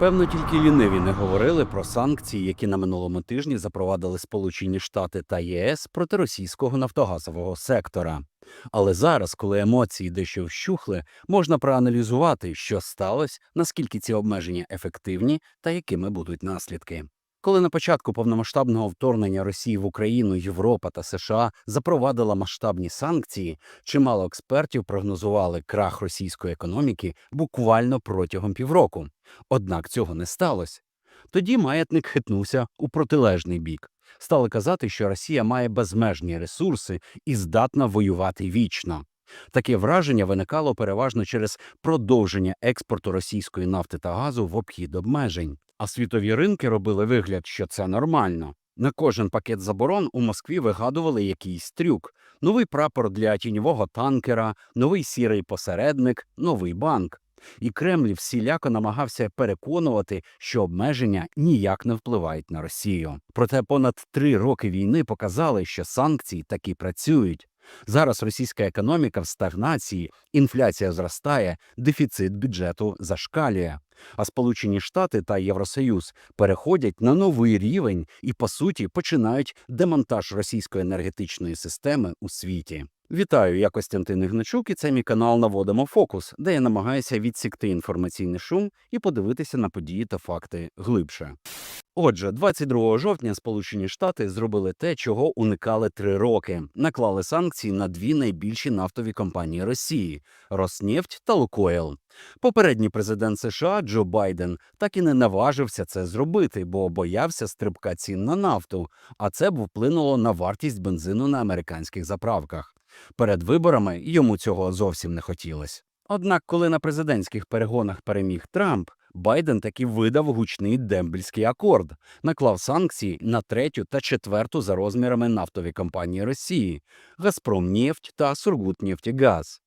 Певно, тільки ліниві не говорили про санкції, які на минулому тижні запровадили Сполучені Штати та ЄС проти російського нафтогазового сектора. Але зараз, коли емоції дещо вщухли, можна проаналізувати, що сталося, наскільки ці обмеження ефективні та якими будуть наслідки. Коли на початку повномасштабного вторгнення Росії в Україну Європа та США запровадила масштабні санкції, чимало експертів прогнозували крах російської економіки буквально протягом півроку. Однак цього не сталося. Тоді маятник хитнувся у протилежний бік. Стали казати, що Росія має безмежні ресурси і здатна воювати вічно. Таке враження виникало переважно через продовження експорту російської нафти та газу в обхід обмежень. А світові ринки робили вигляд, що це нормально. На кожен пакет заборон у Москві вигадували якийсь трюк: новий прапор для тіньового танкера, новий сірий посередник, новий банк. І Кремль всіляко намагався переконувати, що обмеження ніяк не впливають на Росію. Проте понад три роки війни показали, що санкції таки працюють. Зараз російська економіка в стагнації, інфляція зростає, дефіцит бюджету зашкалює. А Сполучені Штати та Євросоюз переходять на новий рівень і, по суті, починають демонтаж російської енергетичної системи у світі. Вітаю, я Костянтин Ігначук, і це мій канал Наводимо Фокус, де я намагаюся відсікти інформаційний шум і подивитися на події та факти глибше. Отже, 22 жовтня Сполучені Штати зробили те, чого уникали три роки: наклали санкції на дві найбільші нафтові компанії Росії Роснефть та Лукойл. Попередній президент США Джо Байден так і не наважився це зробити, бо боявся стрибка цін на нафту, а це б вплинуло на вартість бензину на американських заправках. Перед виборами йому цього зовсім не хотілося. Однак, коли на президентських перегонах переміг Трамп, Байден таки видав гучний дембельський акорд, наклав санкції на третю та четверту за розмірами нафтові компанії Росії Газпромнефть та Сургутнефтегаз.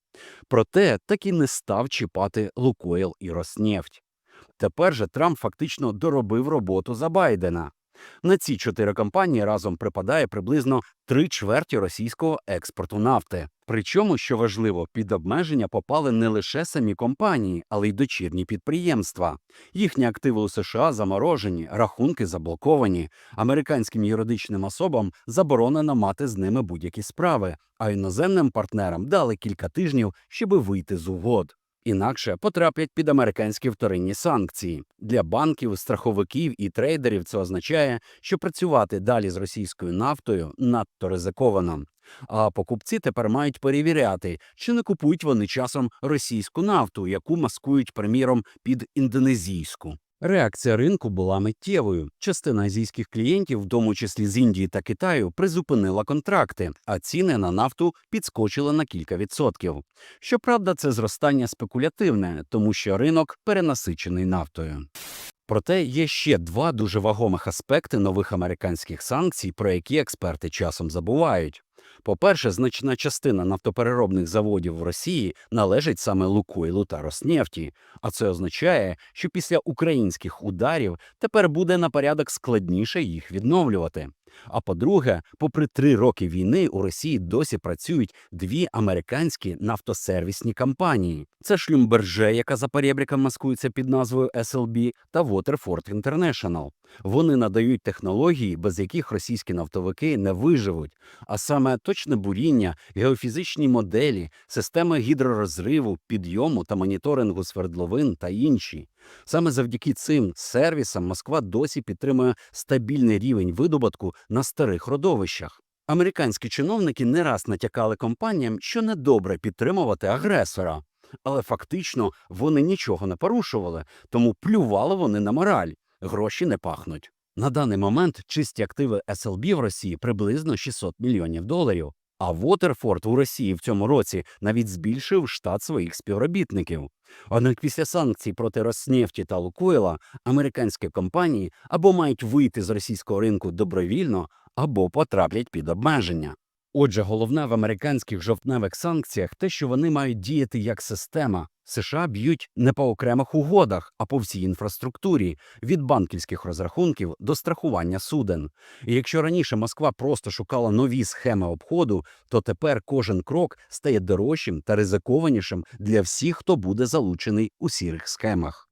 Проте так і не став чіпати Лукойл і Роснефть. Тепер же Трамп фактично доробив роботу за Байдена. На ці чотири компанії разом припадає приблизно три чверті російського експорту нафти. Причому, що важливо, під обмеження попали не лише самі компанії, але й дочірні підприємства. Їхні активи у США заморожені, рахунки заблоковані. Американським юридичним особам заборонено мати з ними будь-які справи, а іноземним партнерам дали кілька тижнів, щоби вийти з угод. Інакше потраплять під американські вторинні санкції. Для банків, страховиків і трейдерів це означає, що працювати далі з російською нафтою надто ризиковано. А покупці тепер мають перевіряти, чи не купують вони часом російську нафту, яку маскують, приміром, під індонезійську. Реакція ринку була миттєвою. Частина азійських клієнтів, в тому числі з Індії та Китаю, призупинила контракти, а ціни на нафту підскочили на кілька відсотків. Щоправда, це зростання спекулятивне, тому що ринок перенасичений нафтою. Проте є ще два дуже вагомих аспекти нових американських санкцій, про які експерти часом забувають. По-перше, значна частина нафтопереробних заводів в Росії належить саме Лукойлу та Роснефті, а це означає, що після українських ударів тепер буде на порядок складніше їх відновлювати. А по-друге, попри три роки війни у Росії досі працюють дві американські нафтосервісні компанії: це Шлюмберже, яка за перебріком маскується під назвою SLB, та Waterford International. Вони надають технології, без яких російські нафтовики не виживуть, а саме точне буріння, геофізичні моделі, системи гідророзриву, підйому та моніторингу свердловин та інші. Саме завдяки цим сервісам Москва досі підтримує стабільний рівень видобутку на старих родовищах. Американські чиновники не раз натякали компаніям, що недобре підтримувати агресора, але фактично вони нічого не порушували, тому плювали вони на мораль. Гроші не пахнуть. На даний момент чисті активи SLB в Росії приблизно 600 мільйонів доларів. А Вотерфорд у Росії в цьому році навіть збільшив штат своїх співробітників. Однак після санкцій проти Роснефті та Лукойла американські компанії або мають вийти з російського ринку добровільно, або потраплять під обмеження. Отже, головне в американських жовтневих санкціях те, що вони мають діяти як система. США б'ють не по окремих угодах, а по всій інфраструктурі від банківських розрахунків до страхування суден. І якщо раніше Москва просто шукала нові схеми обходу, то тепер кожен крок стає дорожчим та ризикованішим для всіх, хто буде залучений у сірих схемах.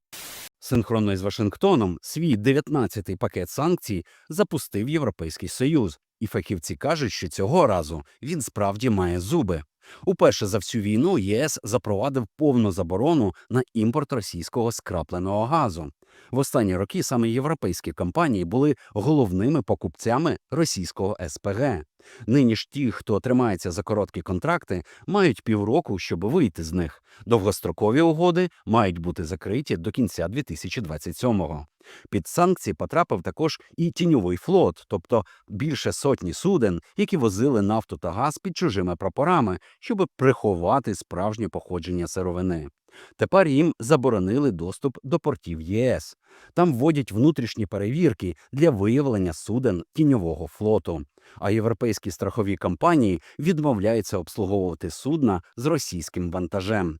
Синхронно із Вашингтоном свій 19-й пакет санкцій запустив Європейський Союз, і фахівці кажуть, що цього разу він справді має зуби. Уперше за всю війну ЄС запровадив повну заборону на імпорт російського скрапленого газу. В останні роки саме європейські компанії були головними покупцями російського СПГ. Нині ж ті, хто тримається за короткі контракти, мають півроку, щоб вийти з них. Довгострокові угоди мають бути закриті до кінця 2027-го. Під санкції потрапив також і тіньовий флот, тобто більше сотні суден, які возили нафту та газ під чужими прапорами, щоб приховати справжнє походження сировини. Тепер їм заборонили доступ до портів ЄС. Там вводять внутрішні перевірки для виявлення суден тіньового флоту. А європейські страхові компанії відмовляються обслуговувати судна з російським вантажем.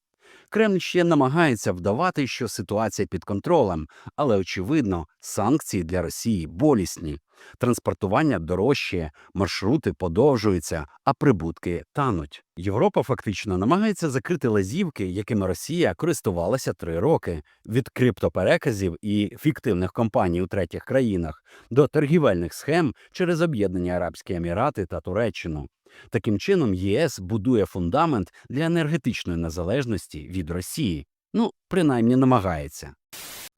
Кремль ще намагається вдавати, що ситуація під контролем, але очевидно, санкції для Росії болісні. Транспортування дорожчає, маршрути подовжуються, а прибутки тануть. Європа фактично намагається закрити лазівки, якими Росія користувалася три роки від криптопереказів і фіктивних компаній у третіх країнах до торгівельних схем через об'єднані Арабські Емірати та Туреччину. Таким чином, ЄС будує фундамент для енергетичної незалежності від Росії. Ну, принаймні намагається.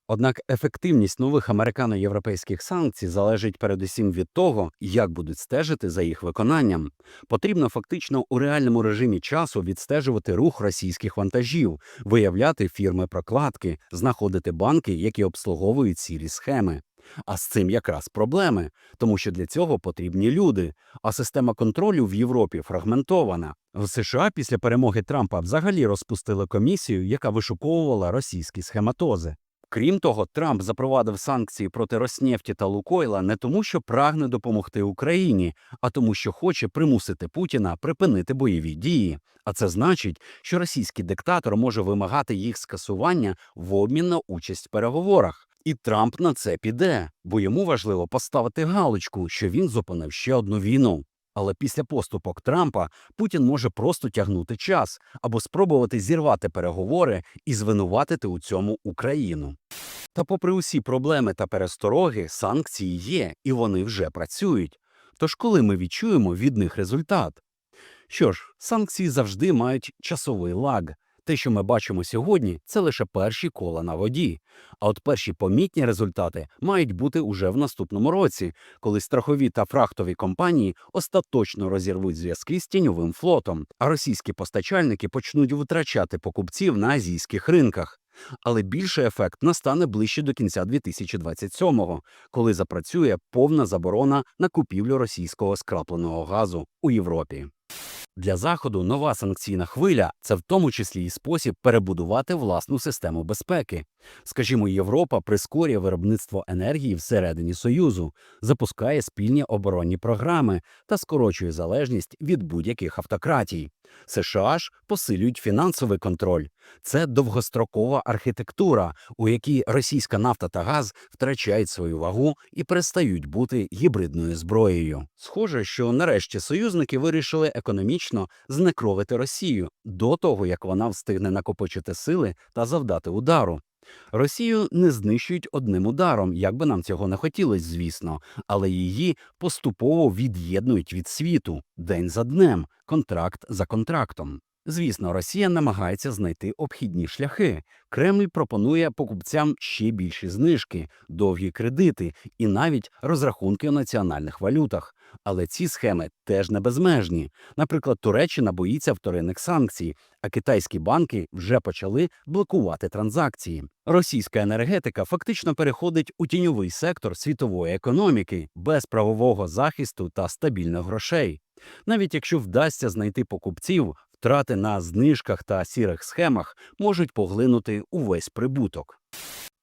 Однак ефективність нових американо-європейських санкцій залежить передусім від того, як будуть стежити за їх виконанням. Потрібно фактично у реальному режимі часу відстежувати рух російських вантажів, виявляти фірми прокладки, знаходити банки, які обслуговують сірі схеми. А з цим якраз проблеми, тому що для цього потрібні люди. А система контролю в Європі фрагментована. В США після перемоги Трампа взагалі розпустили комісію, яка вишуковувала російські схематози. Крім того, Трамп запровадив санкції проти Роснефті та Лукойла не тому, що прагне допомогти Україні, а тому, що хоче примусити Путіна припинити бойові дії. А це значить, що російський диктатор може вимагати їх скасування в обмін на участь в переговорах. І Трамп на це піде, бо йому важливо поставити галочку, що він зупинив ще одну війну. Але після поступок Трампа Путін може просто тягнути час або спробувати зірвати переговори і звинуватити у цьому Україну. Та, попри усі проблеми та перестороги, санкції є і вони вже працюють. Тож коли ми відчуємо від них результат? Що ж, санкції завжди мають часовий лаг. Те, що ми бачимо сьогодні, це лише перші кола на воді. А от перші помітні результати мають бути уже в наступному році, коли страхові та фрахтові компанії остаточно розірвуть зв'язки з тіньовим флотом, а російські постачальники почнуть витрачати покупців на азійських ринках. Але більший ефект настане ближче до кінця 2027-го, коли запрацює повна заборона на купівлю російського скрапленого газу у Європі. Для заходу нова санкційна хвиля це в тому числі і спосіб перебудувати власну систему безпеки. Скажімо, Європа прискорює виробництво енергії всередині союзу, запускає спільні оборонні програми та скорочує залежність від будь-яких автократій. США ж посилюють фінансовий контроль. Це довгострокова архітектура, у якій російська нафта та газ втрачають свою вагу і перестають бути гібридною зброєю. Схоже, що нарешті союзники вирішили економічно знекровити Росію до того, як вона встигне накопичити сили та завдати удару. Росію не знищують одним ударом, як би нам цього не хотілося, звісно, але її поступово від'єднують від світу день за днем, контракт за контрактом. Звісно, Росія намагається знайти обхідні шляхи. Кремль пропонує покупцям ще більші знижки, довгі кредити і навіть розрахунки у національних валютах. Але ці схеми теж не безмежні. Наприклад, Туреччина боїться вторинних санкцій, а китайські банки вже почали блокувати транзакції. Російська енергетика фактично переходить у тіньовий сектор світової економіки без правового захисту та стабільних грошей. Навіть якщо вдасться знайти покупців, втрати на знижках та сірих схемах можуть поглинути увесь прибуток.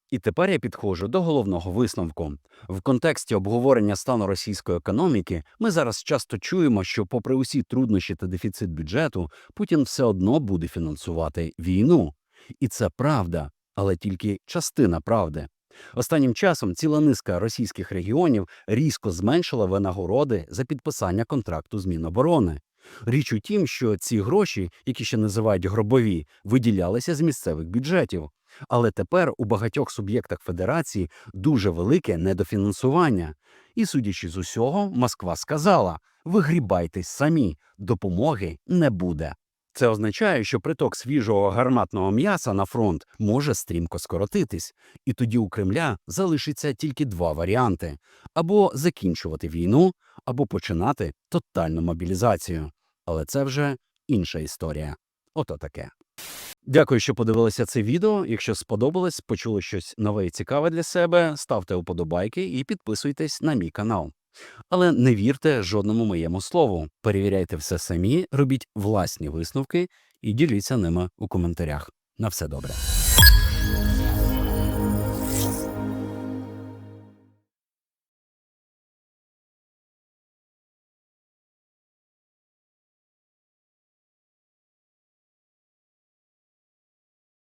І тепер я підходжу до головного висновку. В контексті обговорення стану російської економіки ми зараз часто чуємо, що, попри усі труднощі та дефіцит бюджету, Путін все одно буде фінансувати війну. І це правда, але тільки частина правди. Останнім часом ціла низка російських регіонів різко зменшила винагороди за підписання контракту з Міноборони. Річ у тім, що ці гроші, які ще називають гробові, виділялися з місцевих бюджетів. Але тепер у багатьох суб'єктах федерації дуже велике недофінансування. І, судячи з усього, Москва сказала: вигрібайтесь самі, допомоги не буде. Це означає, що приток свіжого гарматного м'яса на фронт може стрімко скоротитись, і тоді у Кремля залишиться тільки два варіанти: або закінчувати війну, або починати тотальну мобілізацію. Але це вже інша історія. Ото таке. Дякую, що подивилися це відео. Якщо сподобалось, почули щось нове і цікаве для себе, ставте вподобайки і підписуйтесь на мій канал. Але не вірте жодному моєму слову. Перевіряйте все самі, робіть власні висновки і діліться ними у коментарях. На все добре.